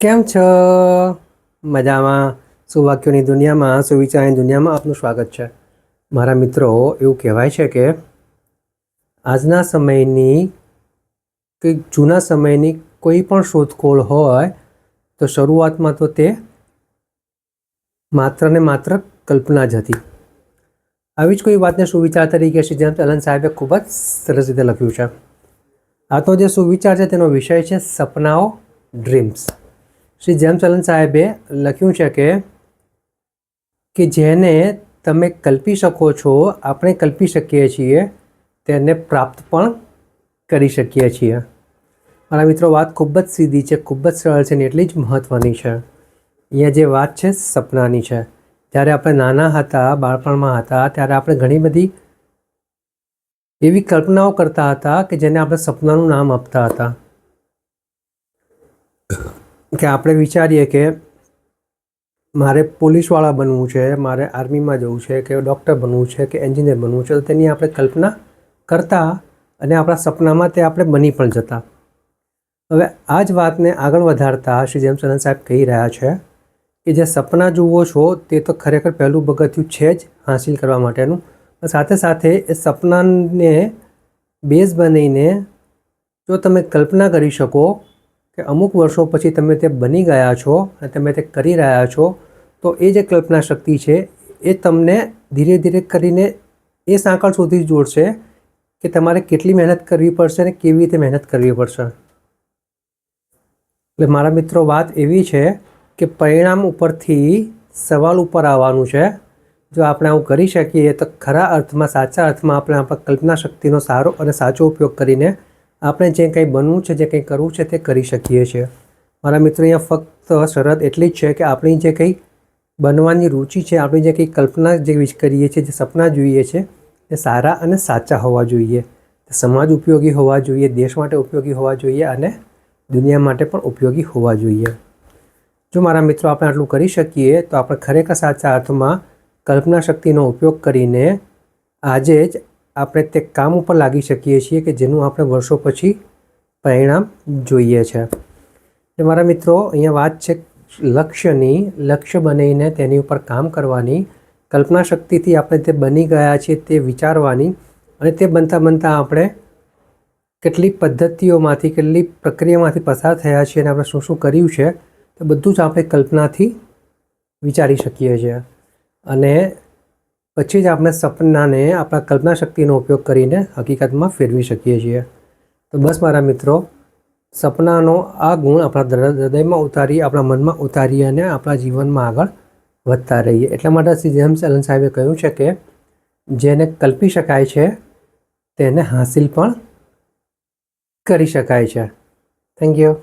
કેમ છો? મજામાં? સુવાક્યોની દુનિયામાં, સુવિચારની દુનિયામાં આપનું સ્વાગત છે. મારા મિત્રો, એવું કહેવાય છે કે આજના સમયની કે જૂના સમયની કોઈ પણ શોધખોળ હોય, તો શરૂઆતમાં તો તે માત્ર ને માત્ર કલ્પના જ હતી. આવી જ કોઈ વાતને સુવિચાર તરીકે છે જેમ અલન સાહેબે ખૂબ જ સરસ રીતે લખ્યું છે. આ તો જે સુવિચાર છે તેનો વિષય છે સપનાઓ ડ્રીમ્સ શ્રી જેમ્સ એલન સાહેબે લખ્યું છે કે કે જેને તમે કલ્પી શકો છો, આપણે કલ્પી શકીએ છીએ, તેને પ્રાપ્ત પણ કરી શકીએ છીએ. મારા મિત્રો, વાત ખૂબ જ સીધી છે, ખૂબ જ સરળ છે ને એટલી જ મહત્ત્વની છે. અહીંયા જે વાત છે, સપનાની છે. જ્યારે આપણે નાના હતા, બાળપણમાં હતા, ત્યારે આપણે ઘણી બધી એવી કલ્પનાઓ કરતા હતા કે જેને આપણે સપનાનું નામ આપતા હતા. કે આપણે વિચારીએ કે મારે પોલીસવાળા બનવું છે, મારે આર્મીમાં જવું છે, કે ડૉક્ટર બનવું છે, કે એન્જિનિયર બનવું છે, તો તેની આપણે કલ્પના કરતા અને આપણા સપનામાં તે આપણે બની પણ જતા. હવે આ જ વાતને આગળ વધારતા શ્રી જેમચંદન સાહેબ કહી રહ્યા છે કે જે સપના જુઓ છો તે તો ખરેખર પહેલું પગથિયું છે જ હાંસિલ કરવા માટેનું. સાથે સાથે એ સપનાને બેઝ બનીને જો તમે કલ્પના કરી શકો કે અમુક વર્ષો પછી તમે તે બની ગયા છો અને તમે તે કરી રહ્યા છો, તો એ જે કલ્પના શક્તિ છે, એ તમને ધીરે ધીરે કરીને એ સાંકળ સુધી જોડશે કે તમારે કેટલી મહેનત કરવી પડશે અને કેવી રીતે મહેનત કરવી પડશે. એટલે મારા મિત્રો, વાત એવી છે કે પરિણામ ઉપરથી સવાલ ઉપર આવવાનું છે. જો આપણે આવું કરી શકીએ તો ખરા અર્થમાં, સાચા અર્થમાં આપણે આપણા કલ્પના શક્તિનો સારો અને સાચો ઉપયોગ કરીને આપણે જે કંઈ બનવું છે, જે કંઈ કરવું છે, તે કરી શકીએ છીએ. મારા મિત્રો, અહીંયા ફક્ત શરત એટલી જ છે કે આપણી જે કંઈ બનવાની રુચિ છે, આપણી જે કંઈ કલ્પના જે કરીએ છીએ, જે સપના જોઈએ છે, એ સારા અને સાચા હોવા જોઈએ. સમાજ ઉપયોગી હોવા જોઈએ, દેશ માટે ઉપયોગી હોવા જોઈએ અને દુનિયા માટે પણ ઉપયોગી હોવા જોઈએ. જો મારા મિત્રો, આપણે આટલું કરી શકીએ, તો આપણે ખરેખર સાચા અર્થમાં કલ્પના શક્તિનો ઉપયોગ કરીને આજે જ આપણે તે કામ ઉપર લાગી શકીએ છીએ કે જેનું આપણે વર્ષો પછી પરિણામ જોઈએ છે. મારા મિત્રો, અહીંયા વાત છે લક્ષ્યની. લક્ષ્ય બનાવીને તેની ઉપર કામ કરવાની. કલ્પના શક્તિથી આપણે તે બની ગયા છીએ તે વિચારવાની. અને તે બનતા બનતા આપણે કેટલી પદ્ધતિઓમાંથી, કેટલી પ્રક્રિયામાંથી પસાર થયા છીએ અને આપણે શું શું કર્યું છે, તો બધું જ આપણે કલ્પનાથી વિચારી શકીએ છીએ. અને પછી જ આપણે સપનાને, આપણા કલ્પના શક્તિનો ઉપયોગ કરીને હકીકતમાં ફેરવી શકીએ છીએ. તો બસ મારા મિત્રો, સપનાનો આ ગુણ આપણા હૃદયમાં ઉતારી, આપણા મનમાં ઉતારી અને આપણા જીવનમાં આગળ વધતા રહીએ. એટલા માટે શ્રી જેમ્સ એલન સાહેબે કહ્યું છે કે, જેને કલ્પી શકાય છે, તેને હાંસિલ પણ કરી શકાય છે. Thank you